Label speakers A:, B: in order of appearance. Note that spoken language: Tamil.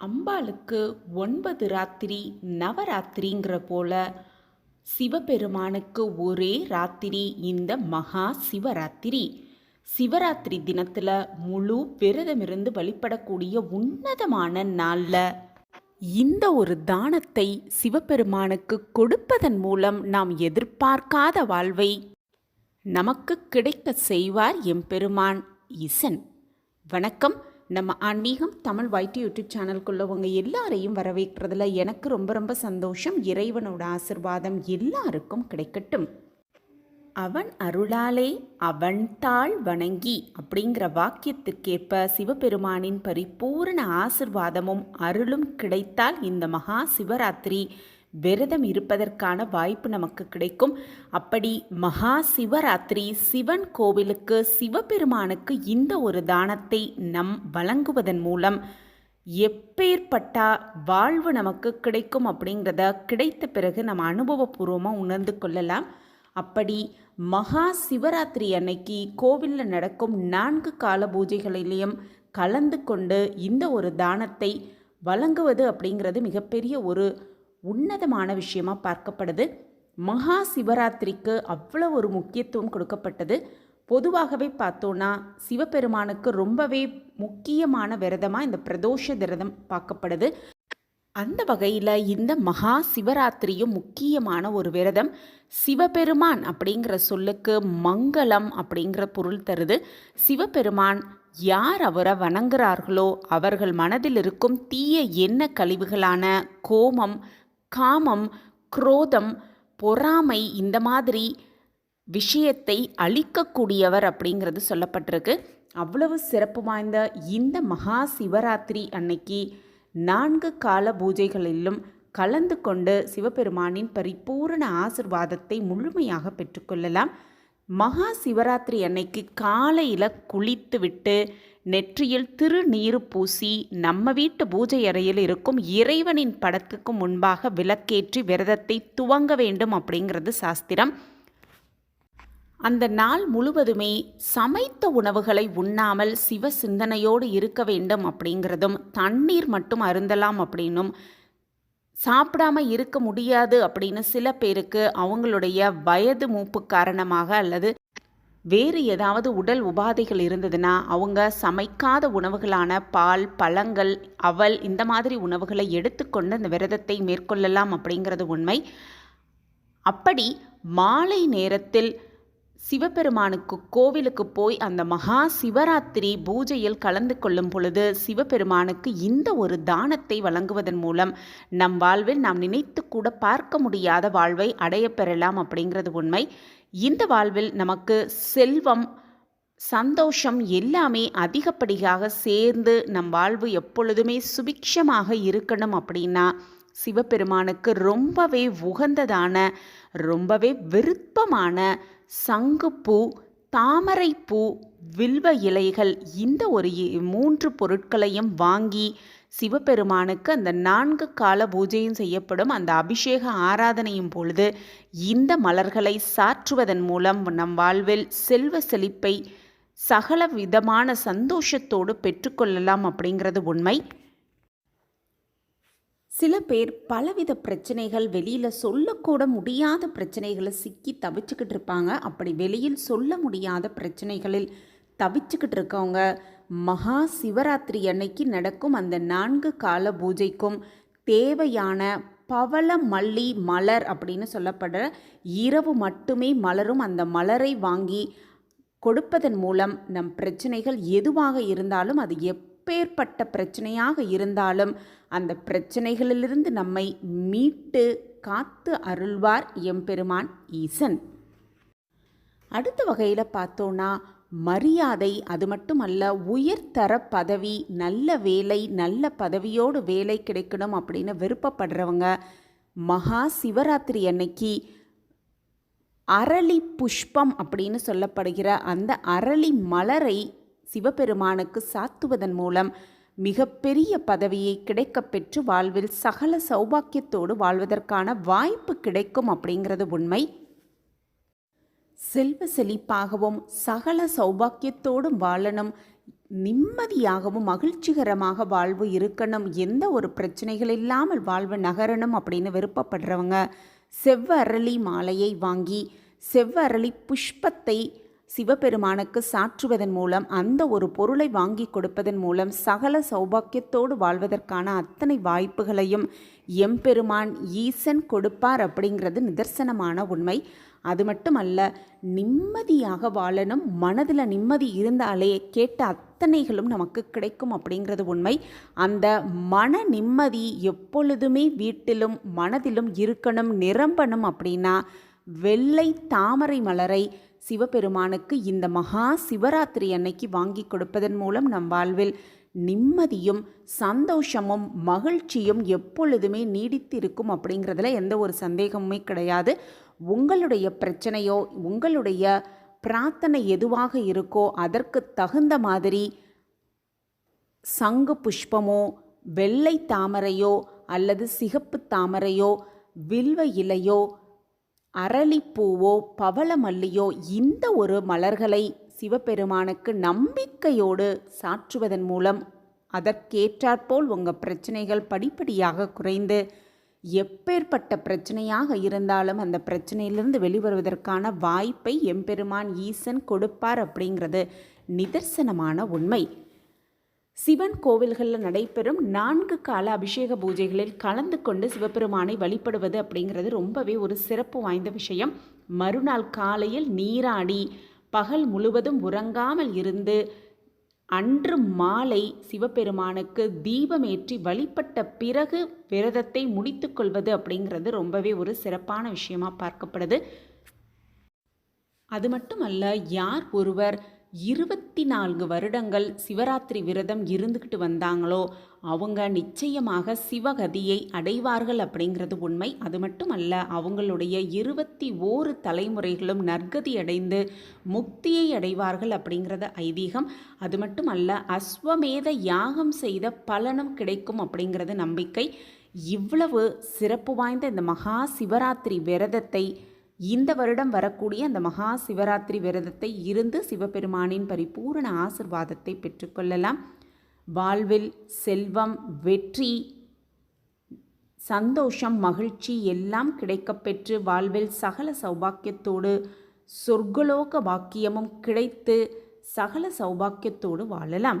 A: அம்பாளுக்கு ஒன்பது ராத்திரி நவராத்திரிங்கிற போல சிவபெருமானுக்கு ஒரே ராத்திரி இந்த மகா சிவராத்திரி. சிவராத்திரி தினத்தில் முழு விரதமிருந்து வழிபடக்கூடிய உன்னதமான நாளில் இந்த ஒரு தானத்தை சிவபெருமானுக்கு கொடுப்பதன் மூலம் நாம் எதிர்பார்க்காத வாழ்வை நமக்கு கிடைக்க செய்வார் எம்பெருமான் ஈசன். வணக்கம். நம்ம ஆன்மீகம் தமிழ் வைட்டி யூடியூப் சேனலுக்குள்ளவங்க எல்லாரையும் வரவேற்கிறதுல எனக்கு ரொம்ப ரொம்ப சந்தோஷம். இறைவனோட ஆசிர்வாதம் எல்லாருக்கும் கிடைக்கட்டும். அவன் அருளாலே அவன் தாள் வணங்கி அப்படிங்கிற வாக்கியத்திற்கேற்ப சிவபெருமானின் பரிபூரண ஆசிர்வாதமும் அருளும் கிடைத்தால் இந்த மகா சிவராத்திரி விரதம் இருப்பதற்கான வாய்ப்பு நமக்கு கிடைக்கும். அப்படி மகா சிவராத்திரி சிவன் கோவிலுக்கு சிவபெருமானுக்கு இந்த ஒரு தானத்தை நம் வழங்குவதன் மூலம் எப்பேற்பட்ட வாழ்வு நமக்கு கிடைக்கும் அப்படிங்கிறத கிடைத்த பிறகு நம்ம அனுபவபூர்வமாக உணர்ந்து கொள்ளலாம். அப்படி மகா சிவராத்திரி அன்னைக்கு கோவிலில் நடக்கும் நான்கு கால பூஜைகளிலையும் கலந்து கொண்டு இந்த ஒரு தானத்தை வழங்குவது அப்படிங்கிறது மிகப்பெரிய ஒரு உன்னதமான விஷயமா பார்க்கப்படுது. மகா சிவராத்திரிக்கு அவ்வளோ ஒரு முக்கியத்துவம் கொடுக்கப்பட்டது. பொதுவாகவே பார்த்தோன்னா சிவபெருமானுக்கு ரொம்பவே முக்கியமான விரதமாக இந்த பிரதோஷ விரதம் பார்க்கப்படுது. அந்த வகையில் இந்த மகா சிவராத்திரியும் முக்கியமான ஒரு விரதம். சிவபெருமான் அப்படிங்கிற சொல்லுக்கு மங்களம் அப்படிங்கிற பொருள் தருது. சிவபெருமான் யார் அவரை வணங்குறார்களோ அவர்கள் மனதில் இருக்கும் தீய எண்ண கழிவுகளான கோமம் காமம் குரோதம் பொறாமை இந்த மாதிரி விஷயத்தை அழிக்கக்கூடியவர் அப்படிங்கிறது சொல்லப்பட்டிருக்கு. அவ்வளவு சிறப்பு வாய்ந்த இந்த மகா சிவராத்திரி அன்னைக்கு நான்கு கால பூஜைகளிலும் கலந்து கொண்டு சிவபெருமானின் பரிபூரண ஆசிர்வாதத்தை முழுமையாக பெற்றுக்கொள்ளலாம் மகா சிவராத்திரி அன்னைக்கு காலையில் குளித்துவிட்டு நெற்றியில் திருநீர் பூசி நம்ம வீட்டு பூஜை அறையில் இருக்கும் இறைவனின் படத்துக்கு முன்பாக விளக்கேற்றி விரதத்தை துவங்க வேண்டும் அப்படிங்கிறது சாஸ்திரம். அந்த நாள் முழுவதுமே சமைத்த உணவுகளை உண்ணாமல் சிவ சிந்தனையோடு இருக்க வேண்டும் அப்படிங்கிறதும் தண்ணீர் மட்டும் அருந்தலாம் அப்படின்னும் சாப்பிடாம இருக்க முடியாது அப்படின்னு சில பேருக்கு அவங்களுடைய வயது மூப்பு காரணமாக அல்லது வேறு ஏதாவது உடல் உபாதைகள் இருந்ததுன்னா அவங்க சமைக்காத உணவுகளான பால் பழங்கள் அவல் இந்த மாதிரி உணவுகளை எடுத்துக்கொண்டு அந்த விரதத்தை மேற்கொள்ளலாம் அப்படிங்கிறது உண்மை. அப்படி மாலை நேரத்தில் சிவபெருமானுக்கு கோவிலுக்கு போய் அந்த மகா சிவராத்திரி பூஜையில் கலந்து கொள்ளும் பொழுது சிவபெருமானுக்கு இந்த ஒரு தானத்தை வழங்குவதன் மூலம் நம் வாழ்வில் நாம் நினைத்து கூட பார்க்க முடியாத வாழ்வை அடைய பெறலாம் அப்படிங்கிறது உண்மை. இந்த வாழ்வில் நமக்கு செல்வம் சந்தோஷம் எல்லாமே அதிகப்படியாக சேர்ந்து நம் வாழ்வு எப்பொழுதுமே சுபிக்ஷமாக இருக்கணும் அப்படின்னா சிவபெருமானுக்கு ரொம்பவே உகந்ததான ரொம்பவே விருப்பமான சங்குப்பூ தாமரைப்பூ வில்வ இலைகள் இந்த ஒரு மூன்று பொருட்களையும் வாங்கி சிவபெருமானுக்கு அந்த நான்கு கால பூஜையும் செய்யப்படும். அந்த அபிஷேக ஆராதனையும் பொழுது இந்த மலர்களை சாற்றுவதன் மூலம் நம் வாழ்வில் செல்வ செழிப்பை சகல விதமான சந்தோஷத்தோடு பெற்றுக்கொள்ளலாம் அப்படிங்கிறது உண்மை. சில பேர் பலவித பிரச்சனைகள் வெளியில் சொல்லக்கூட முடியாத பிரச்சனைகளை சிக்கி தவிச்சுக்கிட்டு இருப்பாங்க. அப்படி வெளியில் சொல்ல முடியாத பிரச்சனைகளில் தவிச்சுக்கிட்டு இருக்கவங்க மகா சிவராத்திரி அன்னைக்கு நடக்கும் அந்த நான்கு கால பூஜைக்கும் தேவையான பவள மல்லி மலர் அப்படின்னு சொல்லப்படுற இரவு மட்டுமே மலரும். அந்த மலரை வாங்கி கொடுப்பதன் மூலம் நம் பிரச்சனைகள் எதுவாக இருந்தாலும் அது எப் எப்பேற்பட்ட பிரச்சனையாக இருந்தாலும் அந்த பிரச்சனைகளிலிருந்து நம்மை மீட்டு காத்து அருள்வார் எம்பெருமான் ஈசன். அடுத்த வகையில் பார்த்தோன்னா மரியாதை அது மட்டுமல்ல உயர்தர பதவி நல்ல வேலை நல்ல பதவியோடு வேலை கிடைக்கணும் அப்படின்னு விருப்பப்படுறவங்க மகா சிவராத்திரி அன்னைக்கு அரளி புஷ்பம் அப்படின்னு சொல்லப்படுகிற அந்த அரளி மலரை சிவபெருமானுக்கு சாத்துவதன் மூலம் மிகப்பெரிய பதவியை கிடைக்கப்பெற்று வாழ்வில் சகல சௌபாக்கியத்தோடு வாழ்வதற்கான வாய்ப்பு கிடைக்கும் அப்படிங்கிறது உண்மை. செல்வ செழிப்பாகவும் சகல சௌபாக்கியத்தோடும் வாழணும் நிம்மதியாகவும் மகிழ்ச்சிகரமாக வாழ்வு இருக்கணும் எந்த ஒரு பிரச்சனைகள் இல்லாமல் வாழ்வு நகரணும் அப்படின்னு விருப்பப்படுறவங்க செவ்வரளி மாலையை வாங்கி செவ்வரளி புஷ்பத்தை சிவபெருமானுக்கு சாற்றுவதன் மூலம் அந்த ஒரு பொருளை வாங்கி கொடுப்பதன் மூலம் சகல சௌபாக்கியத்தோடு வாழ்வதற்கான அத்தனை வாய்ப்புகளையும் எம்பெருமான் ஈசன் கொடுப்பார் அப்படிங்கிறது நிதர்சனமான உண்மை. அது மட்டுமல்ல நிம்மதியாக வாழணும் மனதில் நிம்மதி இருந்தாலே கேட்ட அத்தனைகளும் நமக்கு கிடைக்கும் அப்படிங்கிறது உண்மை. அந்த மன நிம்மதி எப்பொழுதுமே வீட்டிலும் மனதிலும் இருக்கணும் நிரம்பணும் அப்படின்னா வெள்ளை தாமரை மலரை சிவபெருமானுக்கு இந்த மகா சிவராத்திரி அன்னைக்கு வாங்கி கொடுப்பதன் மூலம் நம் வாழ்வில் நிம்மதியும் சந்தோஷமும் மகிழ்ச்சியும் எப்பொழுதுமே நீடித்திருக்கும் அப்படிங்கிறதுல எந்த ஒரு சந்தேகமுமே கிடையாது. உங்களுடைய பிரச்சனையோ உங்களுடைய பிரார்த்தனை எதுவாக இருக்கோ அதற்கு தகுந்த மாதிரி சங்கு புஷ்பமோ வெள்ளை தாமரையோ அல்லது சிகப்பு தாமரையோ வில்வ இலையோ அரளிப்பூவோ பவளமல்லியோ இந்த ஒரு மலர்களை சிவபெருமானுக்கு நம்பிக்கையோடு சாற்றுவதன் மூலம் அதற்கேற்றாற்போல் உங்கள் பிரச்சனைகள் படிப்படியாக குறைந்து எப்பேற்பட்ட பிரச்சனையாக இருந்தாலும் அந்த பிரச்சனையிலிருந்து வெளிவருவதற்கான வாய்ப்பை எம்பெருமான் ஈசன் கொடுப்பார் அப்படிங்கிறது நிதர்சனமான உண்மை. சிவன் கோவில்களில் நடைபெறும் நான்கு கால அபிஷேக பூஜைகளில் கலந்து கொண்டு சிவபெருமானை வழிபடுவது அப்படிங்கிறது ரொம்பவே ஒரு சிறப்பு வாய்ந்த விஷயம். மறுநாள் காலையில் நீராடி பகல் முழுவதும் உறங்காமல் இருந்து அன்று மாலை சிவபெருமானுக்கு தீபமேற்றி வழிபட்ட பிறகு விரதத்தை முடித்துக்கொள்வது அப்படிங்கிறது ரொம்பவே ஒரு சிறப்பான விஷயமா பார்க்கப்படுது. அது மட்டுமல்ல யார் ஒருவர் இருபத்தி நான்கு வருடங்கள் சிவராத்திரி விரதம் இருந்துக்கிட்டு வந்தாங்களோ அவங்க நிச்சயமாக சிவகதியை அடைவார்கள் அப்படிங்கிறது உண்மை. அது மட்டுமல்ல அவங்களுடைய இருபத்தி ஓரு தலைமுறைகளும் நற்கதி அடைந்து முக்தியை அடைவார்கள் அப்படிங்கிறது ஐதீகம். அது மட்டுமல்ல அஸ்வமேத யாகம் செய்த பலனும் கிடைக்கும் அப்படிங்கிறது நம்பிக்கை. இவ்வளவு சிறப்பு வாய்ந்த இந்த மகா சிவராத்திரி விரதத்தை இந்த வருடம் வரக்கூடிய அந்த மகா சிவராத்திரி விரதத்தை இருந்து சிவபெருமானின் பரிபூரண ஆசிர்வாதத்தை பெற்றுக்கொள்ளலாம். வாழ்வில் செல்வம் வெற்றி சந்தோஷம் மகிழ்ச்சி எல்லாம் கிடைக்கப்பெற்று வாழ்வில் சகல சௌபாக்கியத்தோடு சொர்க்கலோக வாக்கியமும் கிடைத்து சகல சௌபாக்கியத்தோடு வாழலாம்.